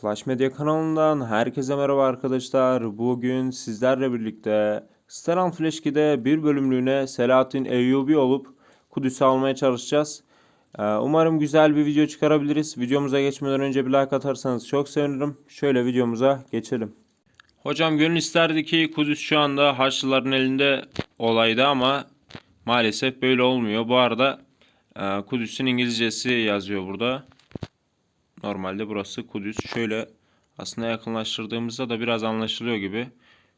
Clash Media kanalından herkese merhaba arkadaşlar. Bugün sizlerle birlikte Steran Flash 2'de bir bölümlüğüne Selahattin Eyyubi olup Kudüs'ü almaya çalışacağız. Ee, Umarım güzel bir video çıkarabiliriz. Videomuza geçmeden önce bir like atarsanız çok sevinirim. Şöyle videomuza geçelim. Hocam gönül isterdi ki Kudüs şu anda Haçlıların elinde olaydı ama maalesef böyle olmuyor. Bu arada e, Kudüs'ün İngilizcesi yazıyor burada. Normalde burası Kudüs. Şöyle aslında yakınlaştırdığımızda da biraz anlaşılıyor gibi.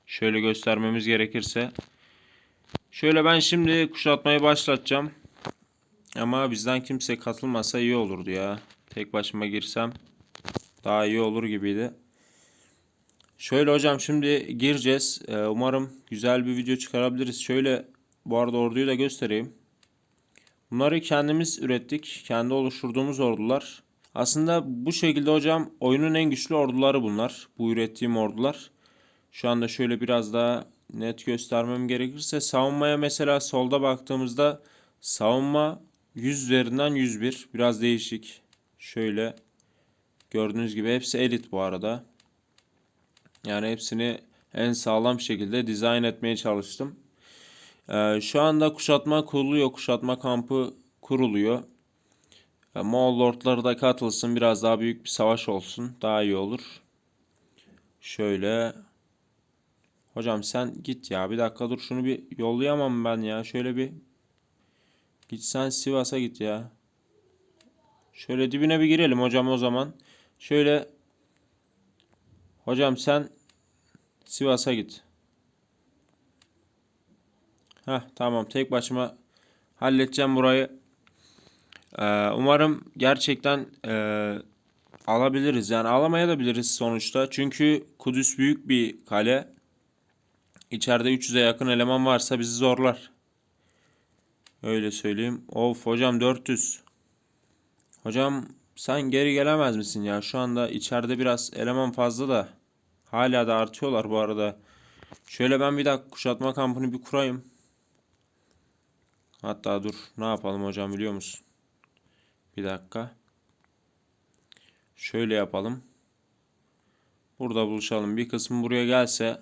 Şöyle göstermemiz gerekirse. Şöyle ben şimdi kuşatmayı başlatacağım. Ama bizden kimse katılmasa iyi olurdu ya. Tek başıma girsem daha iyi olur gibiydi. Şöyle hocam şimdi gireceğiz. Ee, umarım güzel bir video çıkarabiliriz. Şöyle bu arada orduyu da göstereyim. Bunları kendimiz ürettik. Kendi oluşturduğumuz ordular. Aslında bu şekilde hocam oyunun en güçlü orduları bunlar. Bu ürettiğim ordular. Şu anda şöyle biraz daha net göstermem gerekirse savunmaya mesela solda baktığımızda savunma 100 üzerinden 101. Biraz değişik. Şöyle gördüğünüz gibi hepsi elit bu arada. Yani hepsini en sağlam şekilde dizayn etmeye çalıştım. Ee, şu anda kuşatma kuruluyor. Kuşatma kampı kuruluyor. Moğol lordları da katılsın. Biraz daha büyük bir savaş olsun. Daha iyi olur. Şöyle. Hocam sen git ya. Bir dakika dur şunu bir yollayamam ben ya. Şöyle bir. Git sen Sivas'a git ya. Şöyle dibine bir girelim hocam o zaman. Şöyle. Hocam sen Sivas'a git. Heh tamam tek başıma halledeceğim burayı. Ee, umarım gerçekten e, alabiliriz. Yani alamaya da biliriz sonuçta. Çünkü Kudüs büyük bir kale. İçeride 300'e yakın eleman varsa bizi zorlar. Öyle söyleyeyim. Of hocam 400. Hocam sen geri gelemez misin ya? Şu anda içeride biraz eleman fazla da. Hala da artıyorlar bu arada. Şöyle ben bir dakika kuşatma kampını bir kurayım. Hatta dur ne yapalım hocam biliyor musun? Bir dakika. Şöyle yapalım. Burada buluşalım. Bir kısmı buraya gelse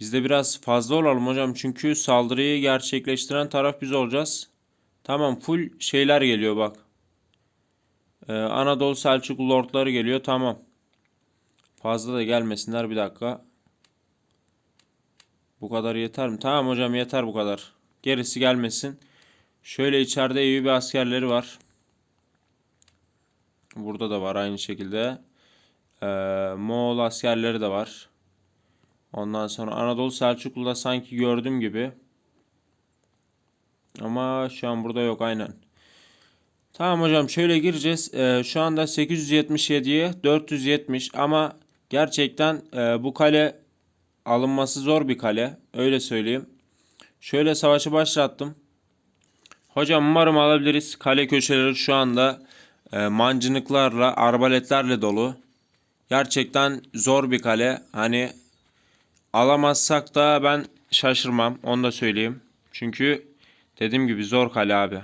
biz de biraz fazla olalım hocam. Çünkü saldırıyı gerçekleştiren taraf biz olacağız. Tamam full şeyler geliyor bak. Ee, Anadolu Selçuklu lordları geliyor. Tamam. Fazla da gelmesinler bir dakika. Bu kadar yeter mi? Tamam hocam yeter bu kadar. Gerisi gelmesin. Şöyle içeride bir askerleri var. Burada da var aynı şekilde. Ee, Moğol askerleri de var. Ondan sonra Anadolu Selçuklu'da sanki gördüm gibi. Ama şu an burada yok aynen. Tamam hocam şöyle gireceğiz. Ee, şu anda 877'ye 470 ama gerçekten e, bu kale alınması zor bir kale. Öyle söyleyeyim. Şöyle savaşı başlattım. Hocam umarım alabiliriz. Kale köşeleri şu anda e, mancınıklarla, arbaletlerle dolu. Gerçekten zor bir kale. Hani alamazsak da ben şaşırmam. Onu da söyleyeyim. Çünkü dediğim gibi zor kale abi.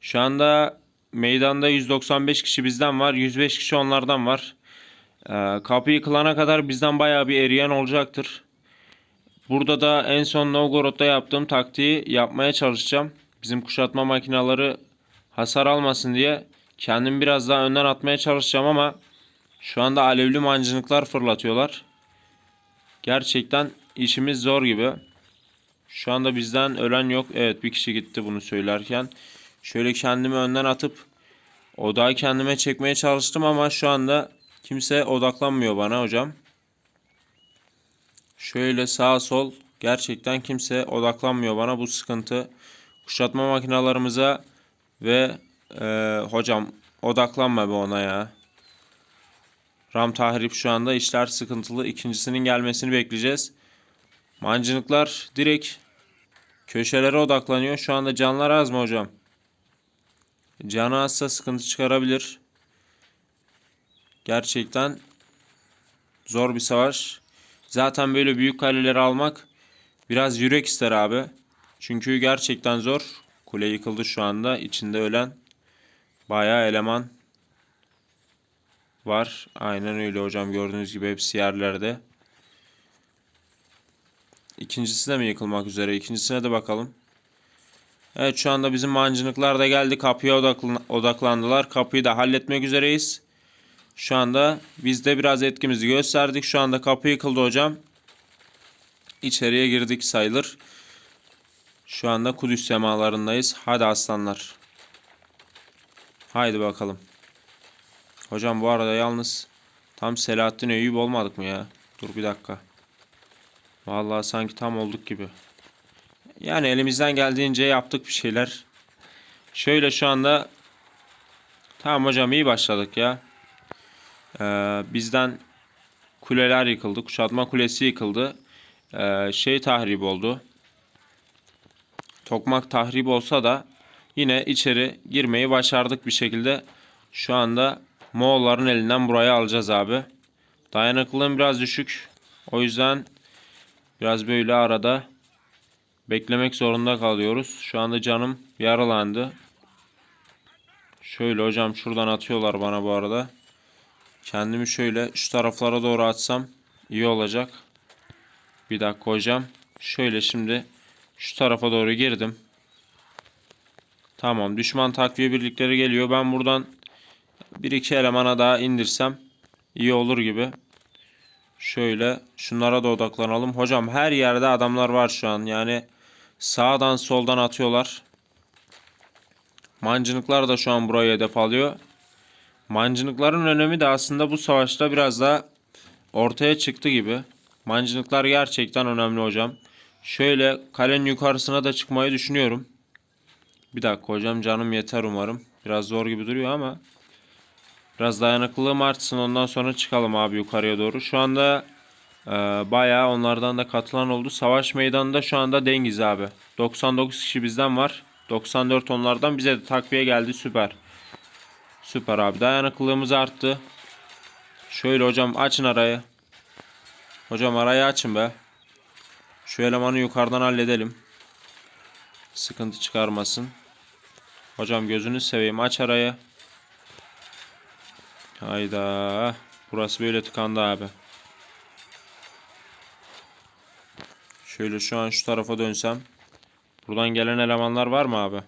Şu anda meydanda 195 kişi bizden var. 105 kişi onlardan var. E, kapıyı kılana kadar bizden bayağı bir eriyen olacaktır. Burada da en son Novgorod'da yaptığım taktiği yapmaya çalışacağım. Bizim kuşatma makineleri hasar almasın diye kendim biraz daha önden atmaya çalışacağım ama şu anda alevli mancınıklar fırlatıyorlar. Gerçekten işimiz zor gibi. Şu anda bizden ölen yok. Evet bir kişi gitti bunu söylerken. Şöyle kendimi önden atıp odağı kendime çekmeye çalıştım ama şu anda kimse odaklanmıyor bana hocam. Şöyle sağ sol gerçekten kimse odaklanmıyor bana bu sıkıntı. Kuşatma makinalarımıza ve e, hocam odaklanma be ona ya. Ram tahrip şu anda işler sıkıntılı. İkincisinin gelmesini bekleyeceğiz. Mancınıklar direkt köşelere odaklanıyor. Şu anda canlar az mı hocam? Canı azsa sıkıntı çıkarabilir. Gerçekten zor bir savaş. Zaten böyle büyük kaleleri almak biraz yürek ister abi. Çünkü gerçekten zor. Kule yıkıldı şu anda. İçinde ölen bayağı eleman. var. Aynen öyle hocam gördüğünüz gibi hepsi yerlerde. İkincisi de mi yıkılmak üzere? İkincisine de bakalım. Evet şu anda bizim mancınıklar da geldi. Kapıya odaklan- odaklandılar. Kapıyı da halletmek üzereyiz. Şu anda biz de biraz etkimizi gösterdik. Şu anda kapı yıkıldı hocam. İçeriye girdik sayılır. Şu anda Kudüs semalarındayız. Hadi aslanlar. Haydi bakalım. Hocam bu arada yalnız tam Selahattin Eyyub olmadık mı ya? Dur bir dakika. Vallahi sanki tam olduk gibi. Yani elimizden geldiğince yaptık bir şeyler. Şöyle şu anda tamam hocam iyi başladık ya. Ee, bizden kuleler yıkıldı. Kuşatma kulesi yıkıldı. Ee, şey tahrip oldu. Tokmak tahrip olsa da yine içeri girmeyi başardık bir şekilde. Şu anda Moğolların elinden burayı alacağız abi. Dayanıklılığım biraz düşük. O yüzden biraz böyle arada beklemek zorunda kalıyoruz. Şu anda canım yaralandı. Şöyle hocam şuradan atıyorlar bana bu arada. Kendimi şöyle şu taraflara doğru atsam iyi olacak. Bir dakika hocam. Şöyle şimdi şu tarafa doğru girdim. Tamam düşman takviye birlikleri geliyor. Ben buradan bir iki elemana daha indirsem iyi olur gibi. Şöyle şunlara da odaklanalım. Hocam her yerde adamlar var şu an. Yani sağdan soldan atıyorlar. Mancınıklar da şu an burayı hedef alıyor. Mancınıkların önemi de aslında bu savaşta biraz daha ortaya çıktı gibi. Mancınıklar gerçekten önemli hocam. Şöyle kalenin yukarısına da çıkmayı düşünüyorum. Bir dakika hocam canım yeter umarım. Biraz zor gibi duruyor ama. Biraz dayanıklılığım artsın ondan sonra çıkalım abi yukarıya doğru. Şu anda e, bayağı onlardan da katılan oldu. Savaş meydanında şu anda dengiz abi. 99 kişi bizden var. 94 onlardan bize de takviye geldi süper. Süper abi dayanıklılığımız arttı. Şöyle hocam açın arayı. Hocam arayı açın be. Şu elemanı yukarıdan halledelim. Sıkıntı çıkarmasın. Hocam gözünü seveyim aç arayı. Hayda. Burası böyle tıkandı abi. Şöyle şu an şu tarafa dönsem. Buradan gelen elemanlar var mı abi?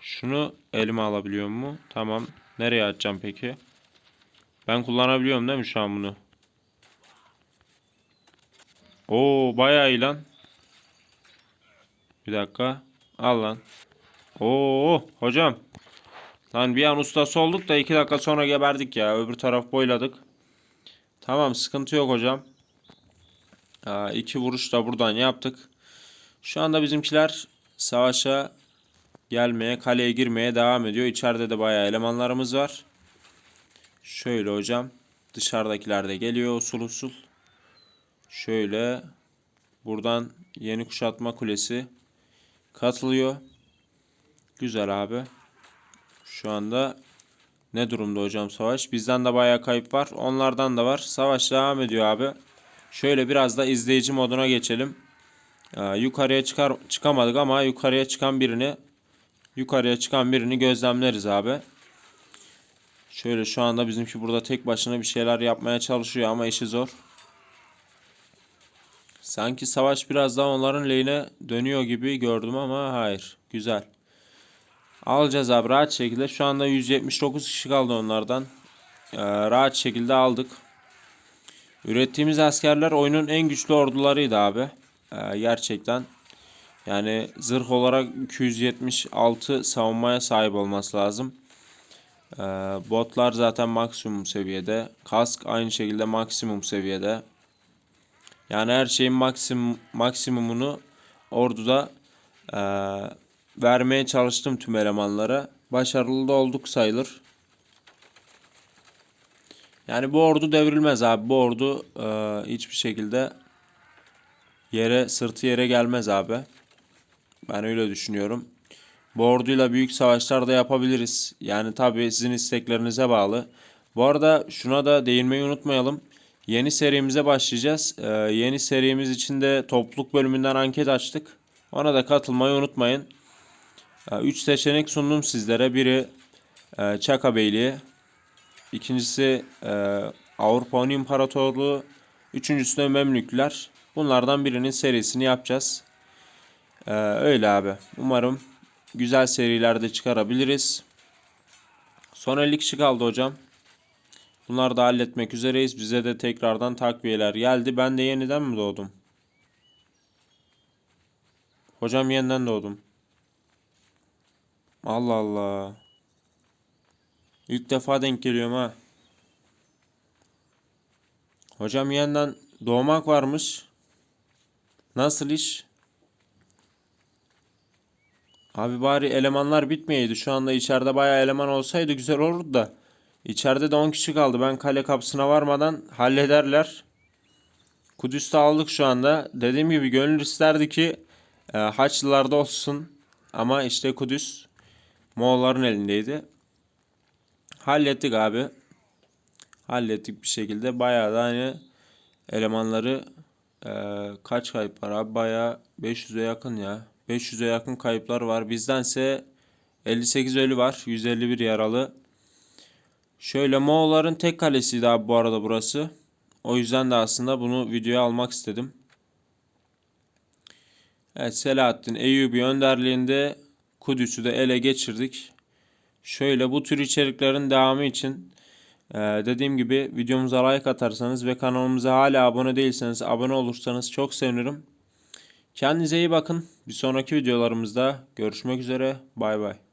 Şunu elime alabiliyor mu? Tamam. Nereye atacağım peki? Ben kullanabiliyorum değil mi şu an bunu? Oo bayağı iyi lan. Bir dakika. Al lan. Oo hocam. Lan bir an ustası olduk da iki dakika sonra geberdik ya. Öbür taraf boyladık. Tamam sıkıntı yok hocam. Aa, iki vuruş da buradan yaptık. Şu anda bizimkiler savaşa gelmeye, kaleye girmeye devam ediyor. İçeride de bayağı elemanlarımız var. Şöyle hocam. Dışarıdakiler de geliyor usul usul. Şöyle buradan yeni kuşatma kulesi katılıyor. Güzel abi. Şu anda ne durumda hocam savaş? Bizden de bayağı kayıp var. Onlardan da var. Savaş devam ediyor abi. Şöyle biraz da izleyici moduna geçelim. Ee, yukarıya çıkar çıkamadık ama yukarıya çıkan birini yukarıya çıkan birini gözlemleriz abi. Şöyle şu anda bizimki burada tek başına bir şeyler yapmaya çalışıyor ama işi zor. Sanki savaş biraz daha onların lehine dönüyor gibi gördüm ama hayır. Güzel. Alacağız abi rahat şekilde. Şu anda 179 kişi kaldı onlardan. Ee, rahat şekilde aldık. Ürettiğimiz askerler oyunun en güçlü ordularıydı abi. Ee, gerçekten. Yani zırh olarak 276 savunmaya sahip olması lazım. Ee, botlar zaten maksimum seviyede. Kask aynı şekilde maksimum seviyede. Yani her şeyin maksimum maksimumunu orduda e, vermeye çalıştım tüm elemanlara. Başarılı da olduk sayılır. Yani bu ordu devrilmez abi. Bu ordu e, hiçbir şekilde yere sırtı yere gelmez abi. Ben öyle düşünüyorum. Bu orduyla büyük savaşlar da yapabiliriz. Yani tabii sizin isteklerinize bağlı. Bu arada şuna da değinmeyi unutmayalım. Yeni serimize başlayacağız. Ee, yeni serimiz için de topluluk bölümünden anket açtık. Ona da katılmayı unutmayın. 3 seçenek sundum sizlere. Biri e, Çaka Beyliği. İkincisi e, Avrupa Hun İmparatorluğu. Üçüncüsü de Memlükler. Bunlardan birinin serisini yapacağız. E, öyle abi. Umarım güzel serilerde çıkarabiliriz. Son 50 kişi kaldı hocam. Bunları da halletmek üzereyiz. Bize de tekrardan takviyeler geldi. Ben de yeniden mi doğdum? Hocam yeniden doğdum. Allah Allah. İlk defa denk geliyorum ha. Hocam yeniden doğmak varmış. Nasıl iş? Abi bari elemanlar bitmeyeydi. Şu anda içeride bayağı eleman olsaydı güzel olurdu da. İçeride de 10 kişi kaldı. Ben kale kapısına varmadan hallederler. Kudüs'te aldık şu anda. Dediğim gibi gönül isterdi ki e, Haçlılarda olsun. Ama işte Kudüs Moğolların elindeydi. Hallettik abi. Hallettik bir şekilde. Bayağı da hani elemanları e, kaç kayıp var abi? Bayağı 500'e yakın ya. 500'e yakın kayıplar var. Bizdense 58 ölü var. 151 yaralı. Şöyle Moğolların tek kalesiydi abi bu arada burası. O yüzden de aslında bunu videoya almak istedim. Evet Selahaddin Eyyubi önderliğinde Kudüs'ü de ele geçirdik. Şöyle bu tür içeriklerin devamı için e, dediğim gibi videomuza like atarsanız ve kanalımıza hala abone değilseniz abone olursanız çok sevinirim. Kendinize iyi bakın. Bir sonraki videolarımızda görüşmek üzere. Bay bay.